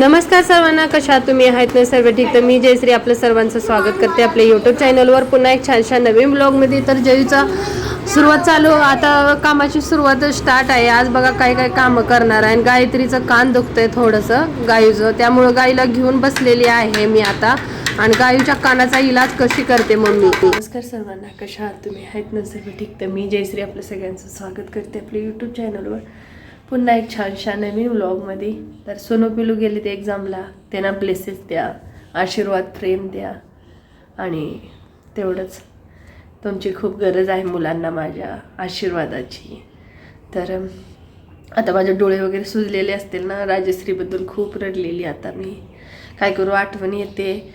नमस्कार सर्वांना कशा तुम्ही? आहेत ना सर्व ठीक. तर मी जयश्री आपलं सर्वांचं स्वागत करते आपल्या यूट्यूब चॅनलवर पुन्हा एक छानशा नवीन ब्लॉगमध्ये तर जयूचा सुरुवात चालू आता कामाची सुरुवात स्टार्ट आहे. आज बघा काय काय कामं करणार आहे. आणि गायत्रीचं कान दुखतंय थोडंसं गायूचं. त्यामुळं गाईला घेऊन बसलेली आहे मी आता. आणि गायूच्या कानाचा इलाज कशी करते मम्मी? नमस्कार सर्वांना कशा आहात तुम्ही? आहेत ना सर्व ठीक. तर मी जयश्री आपलं सगळ्यांचं स्वागत करते आपल्या यूट्यूब चॅनलवर पुन्हा एक छानशा नवीन व्लॉगमध्ये तर सोनू पिलू गेले ते एक्झामला त्यांना ब्लेसेस द्या. आशीर्वाद फ्रेम द्या. आणि तेवढंच. तुमची खूप गरज आहे मुलांना माझ्या आशीर्वादाची. तर आता माझे डोळे वगैरे सुजलेले असतील ना राजश्रीबद्दल खूप रडलेली आता मी. काय करू आठवण येते.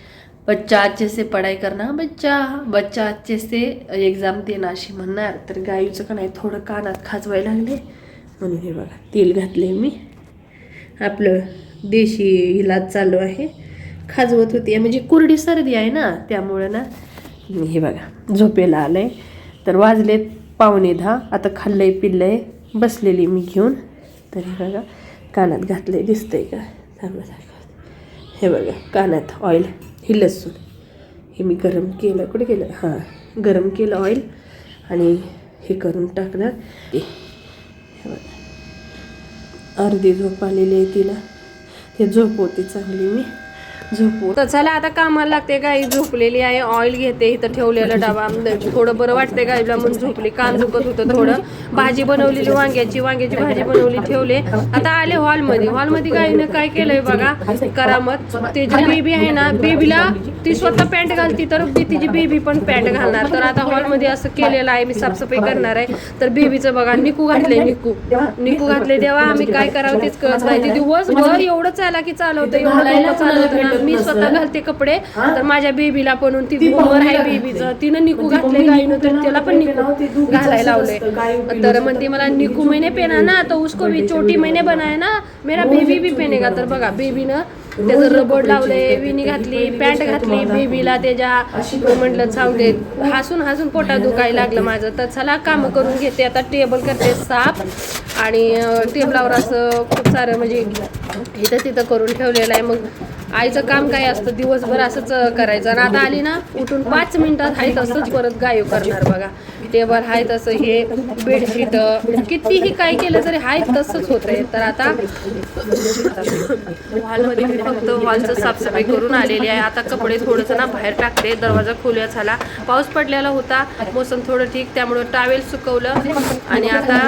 बच्चा अच्छे से पढ़ाई करणार बच्चा बच्चा अच्छे से एक्झाम देणार अशी म्हणणार. तर गाईचं का नाही थोडं कानात खाजवायला लागले. म्हणून हे बघा तेल घातले मी. आपलं देशी इलाज चालू आहे. खाजवत होती म्हणजे कुरडी सर्दी आहे ना त्यामुळं ना. हे बघा झोपेला आलं आहे तर वाजलेत पावणे दहा आता खाल्लं आहे पिल्लं आहे बसलेली मी घेऊन. तर हे बघा कानात घातलं आहे दिसतं दिसतंय का? थांबा हे बघा कानात ऑइल ही लसूण. हे मी गरम केलं. कुठे केलं हां गरम केलं ऑइल आणि हे करून टाकणार. हे बघा. अर्धी झोप आलेली आहे तिला. ते झोप होती चांगली मी. झोपू तर चला आता कामाला लागते गाई झोपलेली आहे. ऑइल घेते इथं ठेवलेलं डबा. थोडं बरं वाटतंय गाईला म्हणून झोपली. कान दुखत होतं थोडं. भाजी बनवलेली वांग्याची वांग्याची भाजी बनवली ठेवले. आता आले हॉलमध्ये हॉलमध्ये गाईनं काय केलंय बघा? करामत. ते जी बेबी आहे ना बेबीला ती स्वतः पॅन्ट घालती तर बी तिची बेबी पण पॅन्ट घालणार. तर आता हॉलमध्ये असं केलेलं आहे मी साफसफाई करणार आहे. तर बेबीचं बघा निकू घातलंय निकू. निकू घातले तेव्हा आम्ही काय करावं तेच कळत नाही. ती दिवसभर एवढं चाला की चालवतं एवढं चालवतं ना. मी स्वतः घालते कपडे. तर माझ्या बेबीला पण ती गोबर आहे बेबीचं तिनं निकू घातले गाईनं तर त्याला पण निकू घालायला लावले तर म्हणते मला निकू महिने पेना ना तर उसको भी छोटी महिने बनाय ना मेरा बेबी भी पेनेगा. तर बघा बेबीनं त्याचं रबड लावले विणी घातली पॅन्ट घातली बेबीला त्याच्या म्हटलं चावले हसून हसून पोटात दुखायला लागलं माझं. तर चला कामं करून घेते. आता टेबल करते साफ आणि टेबलावर असं खूप सारं म्हणजे इथं तिथं करून ठेवलेलं आहे. मग आईचं काम काय असतं? दिवसभर असंच करायचं. आणि आता आली ना उठून पाच मिनिटात हाय तसंच परत गायो करणार बघा. टेबल आहे तसं हे बेडशीट कितीही काय केलं तरी आहे तसंच होतंय तर आता हॉलमध्ये मी फक्त हॉलचं साफसफाई करून आलेली आहे. आता कपडे थोडंसं ना बाहेर टाकते दरवाजा खोलूया झाला. पाऊस पडलेला होता मोसम थोडं ठीक त्यामुळं टावेल सुकवलं. आणि आता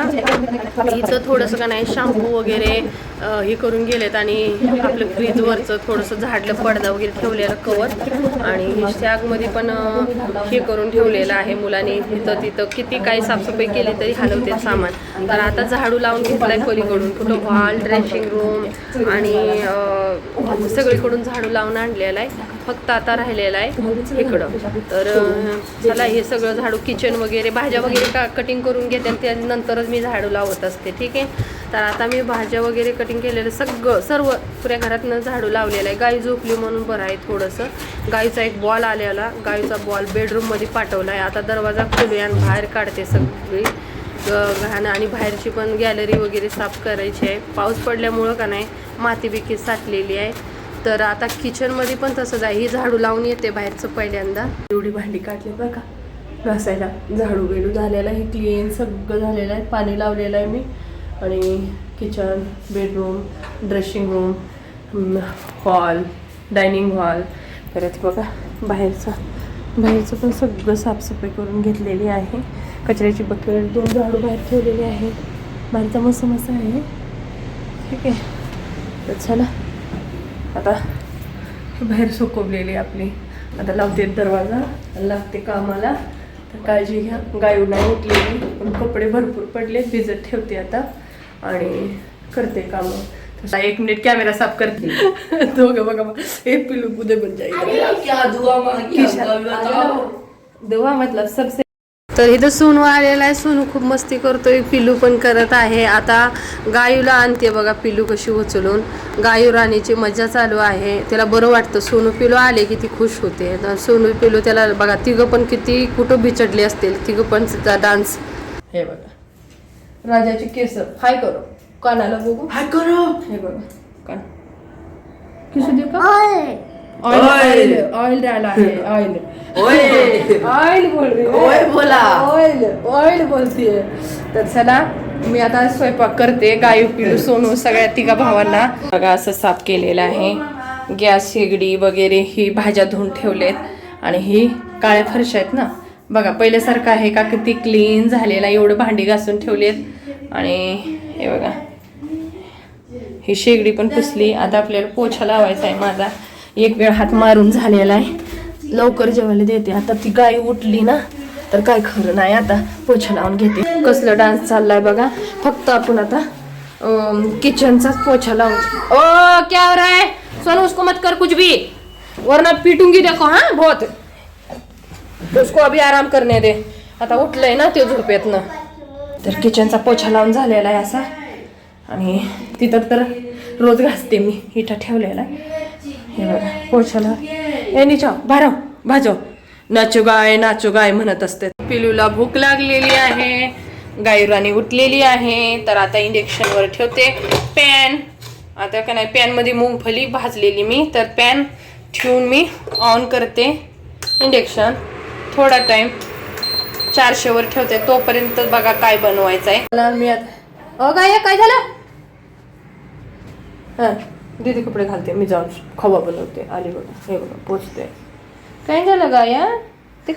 हिचं थोडंसं का नाही शॅम्पू वगैरे हे करून गेलेत आणि आपलं फ्रीजवरचं थोडंसं झाडलं पडदा वगैरे ठेवलेलं कवर आणि शॅगमध्ये पण हे करून ठेवलेलं आहे मुलांनी. तिथं तिथं किती काही साफसफाई केली तरी हलवते सामान. तर आता झाडू लावून घेतलाय पलीकडून. कुठं हॉल ड्रेसिंग रूम आणि सगळीकडून झाडू लावून आणलेला आहे. फक्त आता राहिलेला आहे इकडं. तर चला हे सगळं झाडू किचन वगैरे भाज्या वगैरे का कटिंग करून घेते आणि त्यानंतरच मी झाडू लावत असते ठीक आहे? तर आता मी भाज्या वगैरे कटिंग केलेलं सगळं सर्व पुऱ्या घरातनं झाडू लावलेलं आहे. गाई झोपली म्हणून बरं आहे थोडंसं. गाईचा एक बॉल आलेला. गाईचा बॉल बेडरूममध्ये पाठवला आहे. आता दरवाजा खोलूया आणि बाहेर काढते सगळी. घाण आणि बाहेरची पण गॅलरी वगैरे साफ करायची आहे. पाऊस पडल्यामुळं का नाही माती बिकी साठलेली आहे. तर आता किचनमध्ये पण तसंच आहे. ही झाडू लावून येते बाहेरचं पहिल्यांदा. एवढी भांडी काढली बघा घासायला. झाडू बिडू झालेला आहे क्लीन सगळं झालेलं आहे. पाणी लावलेलं आहे मी. आणि kitchen bedroom dressing room hall dining hall परत बघा बाहेरचा. बाहेरचं पण सगळं साफसफाई करून घेतलेली आहे. कचऱ्याची बकेट दोन झाडू बाहेर ठेवलेली आहेत. बाहेरचा मस्त असा आहे. ठीक आहे. तर चला. आता बाहेर सुकवलेली आपली. आता लावते दरवाजा लागते कामाला. तर काळजी घ्या गायू नाही उठलेली पण कपडे भरपूर पडले भिजत ठेवते आता आणि करते कामं. तसा एक मिनिट कॅमेरा साफ करते. दोघं बघा हे पिलू कुदे बन जाईल. क्या दुआ मांगी अल्लाह बताओ दुवा मतलब सबसे तर इथं सोनू आलेला आहे. सोनू खूप मस्ती करतोय. पिलू पण करत आहे. आता गायूला आणते बघा पिलू कशी उचलून. गायू राणीची मजा चालू आहे. त्याला बरं वाटतं. सोनू पिलू आले की ती खुश होते. तर सोनू पिलू त्याला बघा तिघं पण किती कुठं बिचडले असतील. तिघं पण डान्स हे बघा. राजाची केस. हाय करो. कानाला बघू. हाय करो. हे बघा. कान. किसू दे का? ओय. ऑइल ऑइल डाला है ऑइल. ऑइल बोल रही बोला. ऑइल ऑइल बोलती तर चला मी आता स्वयंपाक करते. गायू पिलू सोनू सगळ्या तिघा भावांना. बघा असं साफ केलेलं आहे. गॅस शेगडी वगैरे ही भाज्या धुवून ठेवलेत. आणि ही काळ्या फरशा आहेत ना. बघा पहिल्यासारखं आहे का किती क्लीन झालेला एवढं भांडी घासून ठेवलेत. आणि हे बघा. ही शेगडी पण पुसली. आता आपल्याला पोछा लावायचा आहे माझा. एक वेळ हात मारून झालेला आहे. लवकर जेवायला देते. आता ती गाय उठली ना तर काय खरं नाही. आता पोछा लावून घेते. कसलं डान्स चाललाय बघा. फक्त आपण आता किचनचाच पोछा लावून ओ क्या हो रहा है? सोनू उसको मत कर कुछ भी. वरना पिटूंगी देखो हाँ बहुत. उसको अभी आराम करणे दे. आता उठलंय ना ते झोपेतनं. तर किचनचा पोछा लावून झालेला आहे असा. आणि तिथं तर रोज घासते मी. इथं ठेवलेला आहे. हे पोछाला ए निचा भारव भाजव नाचो गाय नाचो गाय म्हणत असते. पिलूला भूक लागलेली आहे. गायराणी उठलेली आहे. तर आता इंडक्शनवर ठेवते. पॅन आता का नाही पॅनमध्ये मूगफली भाजलेली मी. तर पॅन ठेवून मी ऑन करते. इंडक्शन थोडा टाइम चारशेवर ठेवते. तोपर्यंत बघा काय बनवायचं आहे मला मी आता अ काय काय झालं? हा. दीदी कपडे घालते मी जाऊन खवा बनवते आली बघा हे बघा पोचते. काय झालं गाया ते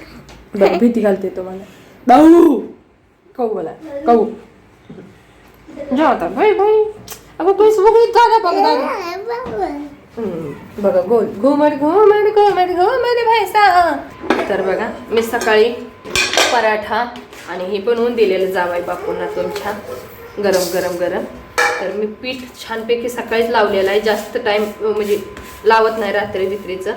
बघ भीती घालते तुम्हाला. भाऊ! कहू मला कहू जा आता बाई बाई. अगं पैस बघू जागा बघ जागा. हम्म, बघा गोल. घुमट घुमट घुमट घुमट भाईसा तर बघा मी सकाळी पराठा आणि हे बनवून दिलेलं जावाय बापूंना तुमच्या. गरम गरम गरम. तर मी पीठ छानपैकी सकाळीच लावलेलं आहे. जास्त टाईम म्हणजे लावत नाही रात्री विक्रीचं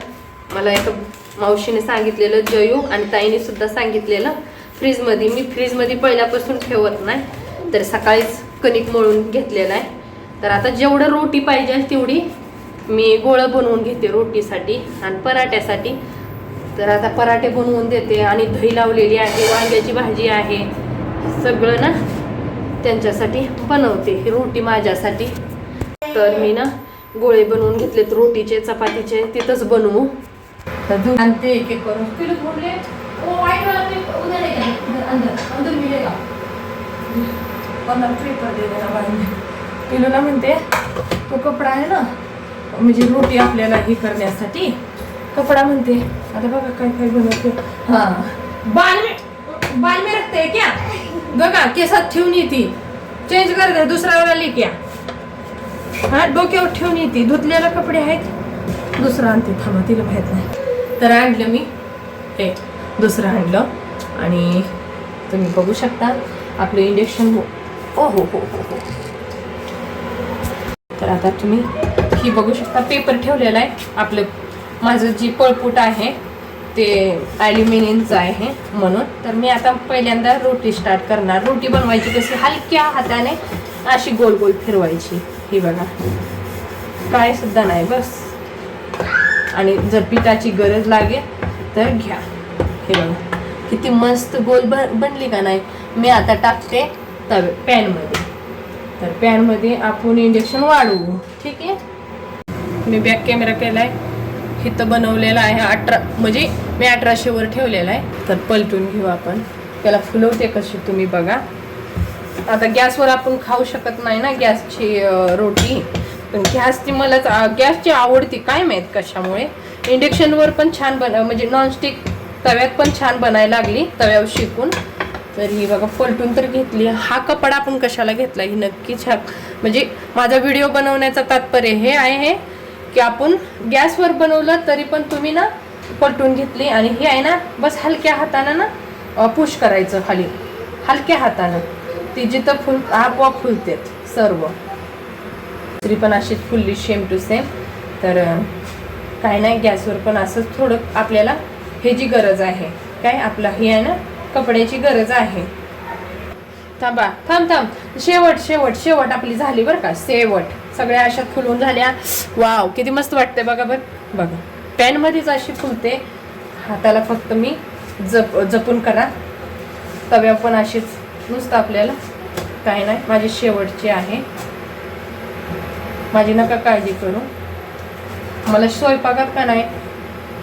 मला एका मावशीने सांगितलेलं जयू आणि ताईने सुद्धा सांगितलेलं फ्रीजमध्ये. मी फ्रीजमध्ये पहिल्यापासून ठेवत नाही तर सकाळीच कणिक मळून घेतलेलं आहे. तर आता जेवढं रोटी पाहिजे तेवढी मी गोळं बनवून घेते रोटीसाठी आणि पराठ्यासाठी. तर आता पराठे बनवून देते आणि दही लावलेली आहे वांग्याची भाजी आहे. सगळं ना? त्यांच्यासाठी बनवते. रोटी माझ्यासाठी. तर मी ना गोळे बनवून घेतलेत रोटीचे चपातीचे तिथंच बनवू. तर आणते एक एक करून पिलू पिलूला म्हणते तो कपडा आहे ना म्हणजे रोटी आपल्याला हे करण्यासाठी कपडा म्हणते आता बघा काय काय बनवते. हा. बाल बाल में रखते क्या? बघा केसात ठेवून येते. चेंज कर दे दुसरा वाला ले क्या हा डोक्यावर ठेवून येते. धुतलेले कपडे आहेत. दुसरं आणते. थांबा तिला माहीत नाही. तर आणलं मी. हे दुसरं आणलं. आणि तुम्ही बघू शकता आपलं इंडक्शन ओ हो- हो, हो हो हो हो तर आता तुम्ही ही बघू शकता पेपर ठेवलेला आहे. आपलं माझं जी पळपूट आहे ते ॲल्युमिनियमचं आहे म्हणून. तर मी आता पहिल्यांदा रोटी स्टार्ट करणार. रोटी बनवायची कशी हलक्या हाताने अशी गोल गोल फिरवायची. ही बघा. काय सुद्धा नाही बस. आणि जर पिठाची गरज लागेल तर घ्या. हे बघा. किती मस्त गोल बन बनली का नाही. मी आता टाकते तवे पॅनमध्ये. तर पॅनमध्ये आपण इंजेक्शन वाढवू. ठीक आहे? मी बॅक कॅमेरा केला आहे इथं बनवलेला आहे अठरा म्हणजे मी अठराशेवर ठेवलेला आहे. तर पलटून घेऊ आपण. त्याला फुलवते कशी तुम्ही बघा. आता गॅसवर आपण खाऊ शकत नाही ना गॅसची रोटी. पण गॅसची मला गॅसची आवडती काय माहीत कशामुळे. इंडक्शनवर पण छान बन म्हणजे नॉनस्टिक तव्यात पण छान बनायला लागली तव्यावर शिकून. तर ही बघा पलटून तर घेतली. हा कपडा आपण कशाला घेतला? ही नक्कीच हा म्हणजे माझा व्हिडिओ बनवण्याचा तात्पर्य हे आहे की आपण गॅसवर बनवलं तरी पण तुम्ही ना पलटून घेतली आणि ही आहे ना बस हलक्या हातानं ना पुश करायचं खाली. हलक्या हातानं. ती जिथं फुल आपोआप फुलतेत सर्व. तरी पण अशीच फुलली सेम टू सेम तर काय नाही गॅसवर पण असंच थोडं आपल्याला हे जी गरज आहे. काय आपला ही आहे ना कपड्याची गरज आहे. थांबा थांब थांब. शेवट शेवट शेवट आपली झाली बरं का शेवट. सगळ्या अशा फुलून झाल्या. वाव किती मस्त वाटते बघा बरं. बघा. पॅनमध्येच अशी फुलते. हाताला फक्त मी जप जपून करा. तव्या पण अशीच नुसतं आपल्याला. काय नाही माझी शेवटची आहे. माझी नका काळजी करू. मला स्वयंपाकात का नाही?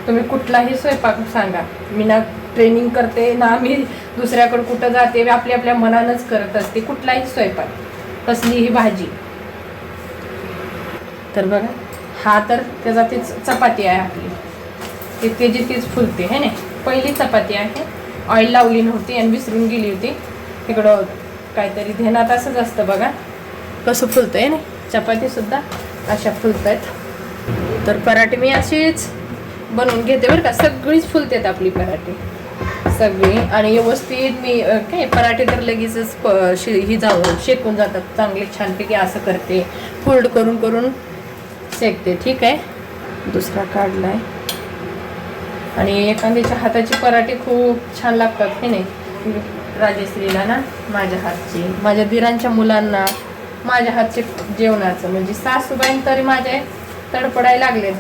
तुम्ही कुठलाही स्वयंपाक सांगा. मी ना ट्रेनिंग करते ना मी दुसऱ्याकडे कुठं जाते मी आपल्या आपल्या मनानंच करत असते. कुठलाही स्वयंपाक कसलीही भाजी. तर बघा हा तर त्याचा तीच चपाती आहे आपली. ती त्याची तीच फुलते है ना पहिली चपाती आहे. ऑइल लावली नव्हती आणि विसरून गेली होती. तिकडं काहीतरी ध्यानात असंच असतं बघा. कसं फुलतं आहे ना चपातीसुद्धा अशा फुलत आहेत तर पराठे मी अशीच बनवून घेते बरं का. सगळीच फुलतात आपली पराठे. सगळी. आणि व्यवस्थित मी काय पराठे तर लगेचच प- शे- ही जाऊ शेकून जातात. चांगले छानपैकी असं करते. फोल्ड करून करून शेकते ठीक आहे. दुसरा काढलाय. आणि एखाद्याच्या हाताची पराठे खूप छान लागतात हे नाही? राजेश्रीला ना माझ्या हातची. माझ्या दिरांच्या मुलांना माझ्या हातचे जेवणाचं. म्हणजे सासूबाईन तरी माझे तडपडायला लागलेत.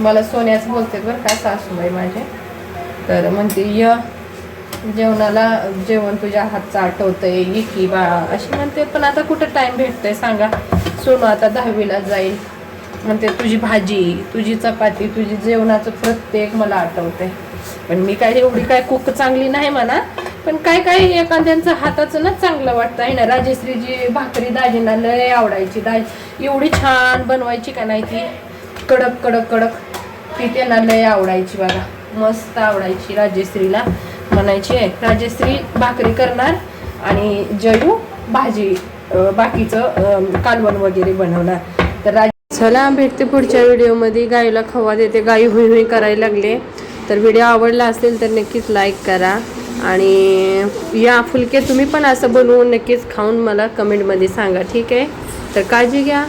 मला सोन्याचं बोलते बरं का सासूबाई माझे. तर म्हणते य जेवणाला जेवण तुझ्या हातचं आठवतंय ये की बा. अशी म्हणते पण आता कुठं टाईम भेटतंय सांगा. सोनू आता दहावीला जाईल. म्हणते तुझी भाजी तुझी चपाती तुझी जेवणाचं प्रत्येक मला आठवते पण मी काय एवढी काय कुक चांगली नाही म्हणा पण काय काय एखाद्यांचं हाताचं ना चांगलं वाटतं. आहे ना राजेश्रीजी भाकरी दाजींना लय आवडायची. दाज एवढी छान बनवायची का नाही ती? कडक कडक कडक. ती त्यांना लय आवडायची बघा. मस्त आवडायची राजेश्रीला. म्हणायची आहे राजेश्री भाकरी करणार आणि जयू भाजी बाकीचं कालवण वगैरे बनवणार. तर राज चला भेटते पुढच्या व्हिडिओमध्ये. गाईला खवा देते. गाई हुई हुई करायला लागले. तर व्हिडिओ आवडला असेल तर नक्कीच लाईक करा. आणि या फुलके तुम्ही पण असं बनवून नक्कीच खाऊन मला कमेंटमध्ये सांगा. ठीक आहे? तर काळजी घ्या.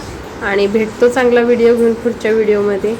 आणि भेटतो चांगला व्हिडिओ घेऊन पुढच्या व्हिडिओमध्ये.